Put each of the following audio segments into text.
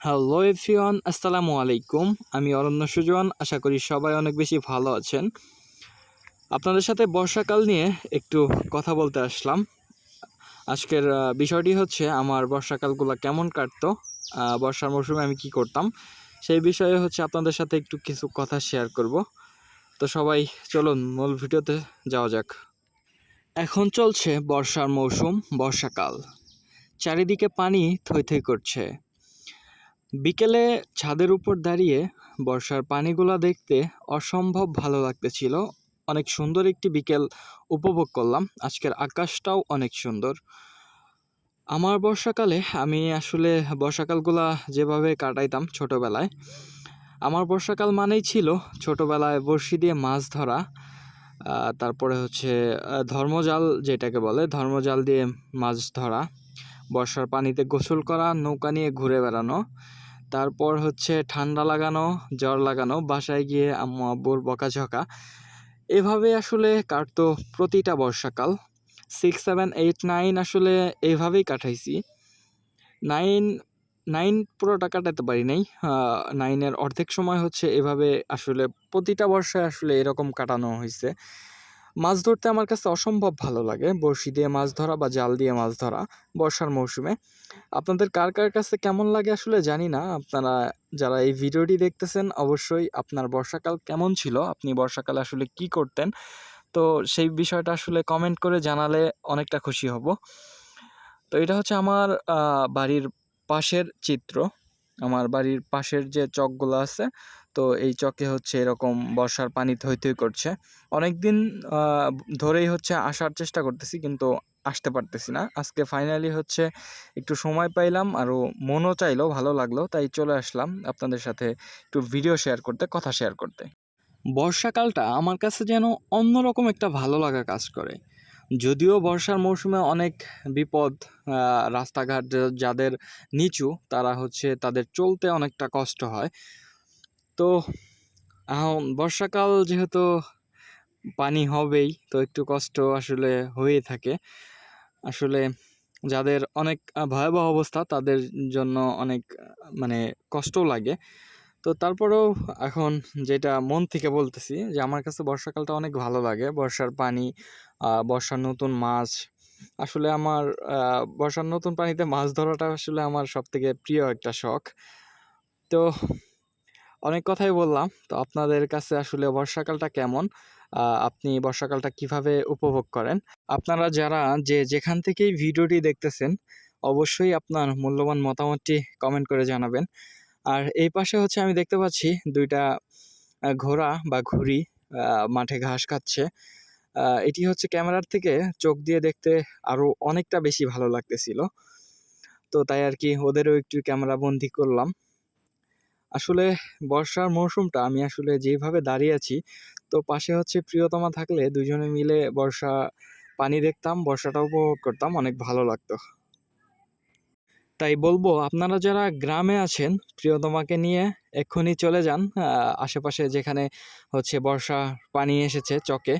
Hello everyone আসসালামু আলাইকুম আমি অরণ্য সুজন। আশা করি সবাই অনেক বেশি ভালো আছেন। আপনাদের সাথে বর্ষাকাল নিয়ে একটু কথা বলতে আসলাম। আজকের বিষয়টি হচ্ছে আমার বর্ষাকালগুলো কেমন কাটতো বর্ষার মৌসুমে আমি কি করতাম। সেই বিষয়ে হচ্ছে আপনাদের সাথে একটু কিছু কথা শেয়ার করব। তো সবাই চলুন, মূল ভিডিওতে যাওয়া যাক। এখন চলছে বর্ষার মৌসুম বর্ষাকাল। চারিদিকে পানি থই থই করছে। বিকেলে ছাদের উপর দাঁড়িয়ে বর্ষার পানিগুলো দেখতে অসম্ভব ভালো লাগতেছিল। অনেক সুন্দর একটি বিকেল উপভোগ করলাম। আজকের আকাশটাও অনেক সুন্দর। আমার বর্ষাকালে আমি আসলে বর্ষাকালগুলা যেভাবে কাটাইতাম ছোটোবেলায়, আমার বর্ষাকাল মানেই ছিল ছোটোবেলায় বড়শি দিয়ে মাছ ধরা তারপরে হচ্ছে ধর্মজাল যেটাকে বলে, ধর্মজাল দিয়ে মাছ ধরা। বর্ষার পানিতে গোসল করা, নৌকা নিয়ে ঘুরে বেড়ানো, তারপর হচ্ছে ঠান্ডা লাগানো, জ্বর লাগানো, বাসায় গিয়ে আম্মু আব্বুর বকাঝকা। এভাবে আসলে কাটতো প্রতিটা বর্ষাকাল। সিক্স সেভেন এইট নাইন আসলে এইভাবেই কাটাইছি। নাইন নাইন পুরোটা কাটাতে পারি নাই। নাইনের অর্ধেক সময় হচ্ছে এভাবে আসলে প্রতিটা বর্ষায় আসলে এরকম কাটানো হয়েছে মাছ ধরতে আমার কাছে অসম্ভব ভালো লাগে। বড়শি দিয়ে মাছ ধরা বা জাল দিয়ে মাছ ধরা বর্ষার মৌসুমে। আপনাদের কার কার কাছে কেমন লাগে আসলে জানি না। আপনারা যারা এই ভিডিওটি দেখতেছেন অবশ্যই আপনার বর্ষাকাল কেমন ছিল? আপনি বর্ষাকালে আসলে কি করতেন? তো সেই বিষয়টা আসলে কমেন্ট করে জানালে অনেকটা খুশি হব। তো এটা হচ্ছে আমার বাড়ির পাশের চিত্র। আমার বাড়ির পাশের যে চকগুলো আছে, তো এই চকে হচ্ছে এরকম বর্ষার পানি থই থই করছে। অনেক দিন ধরেই হচ্ছে আসার চেষ্টা করতেছি কিন্তু আসতে পারতেছি না। আজকে ফাইনালি হচ্ছে একটু সময় পাইলাম আরও মনও চাইলো, ভালো লাগল, তাই চলে আসলাম আপনাদের সাথে একটু ভিডিও শেয়ার করতে, কথা শেয়ার করতে। বর্ষাকালটা আমার কাছে যেন অন্যরকম একটা ভালো লাগা কাজ করে। যদিও বর্ষার মৌসুমে অনেক বিপদ রাস্তাঘাট যাদের নিচু, তারা হচ্ছে তাদের চলতে অনেকটা কষ্ট হয়। তো এখন বর্ষাকাল যেহেতু পানি হবেই, তো একটু কষ্ট আসলে হয়েই থাকে। আসলে যাদের অনেক ভয়াবহ অবস্থা, তাদের জন্য অনেক মানে কষ্টও লাগে। তো তারপরেও এখন যেটা মন থেকে বলতেছি যে আমার কাছে বর্ষাকালটা অনেক ভালো লাগে। বর্ষার পানি বর্ষার নতুন মাছ। আসলে আমার বর্ষার নতুন পানিতে মাছ ধরাটা আসলে আমার সব থেকে প্রিয় একটা শখ। তো অনেক কথাই বললাম। তো আপনাদের কাছে আসলে বর্ষাকালটা কেমন? আপনি বর্ষাকালটা কীভাবে উপভোগ করেন? আপনারা যারা যে যেখান থেকেই ভিডিওটি দেখতেছেন, অবশ্যই আপনার মূল্যবান মতামতটি কমেন্ট করে জানাবেন। আর এই পাশে হচ্ছে আমি দেখতে পাচ্ছি দুইটা ঘোড়া বা ঘুড়ি মাঠে ঘাস খাচ্ছে। এটি হচ্ছে ক্যামেরার থেকে চোখ দিয়ে দেখতে আরও অনেকটা বেশি ভালো লাগতেছিল। তো তাই আর কি ওদেরও একটু ক্যামেরা বন্দি করলাম। আসলে বর্ষার মৌসুমটা আমি আসলে যেভাবে দাঁড়িয়ে আছি, তো পাশে হচ্ছে প্রিয়তমা থাকলে দুজনে মিলে বর্ষা পানি দেখতাম বর্ষাটা উপভোগ করতাম, অনেক ভালো লাগতো। তাই বলব, আপনারা যারা গ্রামে আছেন, প্রিয়তমাকে নিয়ে এক্ষুনি চলে যান। আশেপাশে যেখানে হচ্ছে বর্ষা পানি এসেছে চকে,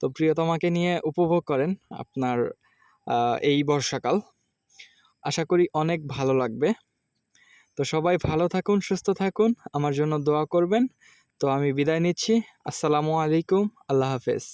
তো প্রিয়তমাকে নিয়ে উপভোগ করেন আপনার এই বর্ষাকাল। আশা করি অনেক ভালো লাগবে। তো সবাই ভালো থাকুন, সুস্থ থাকুন, আমার জন্য দোয়া করবেন। তো আমি বিদায় নিচ্ছি। আসসালামু আলাইকুম, আল্লাহ হাফেজ।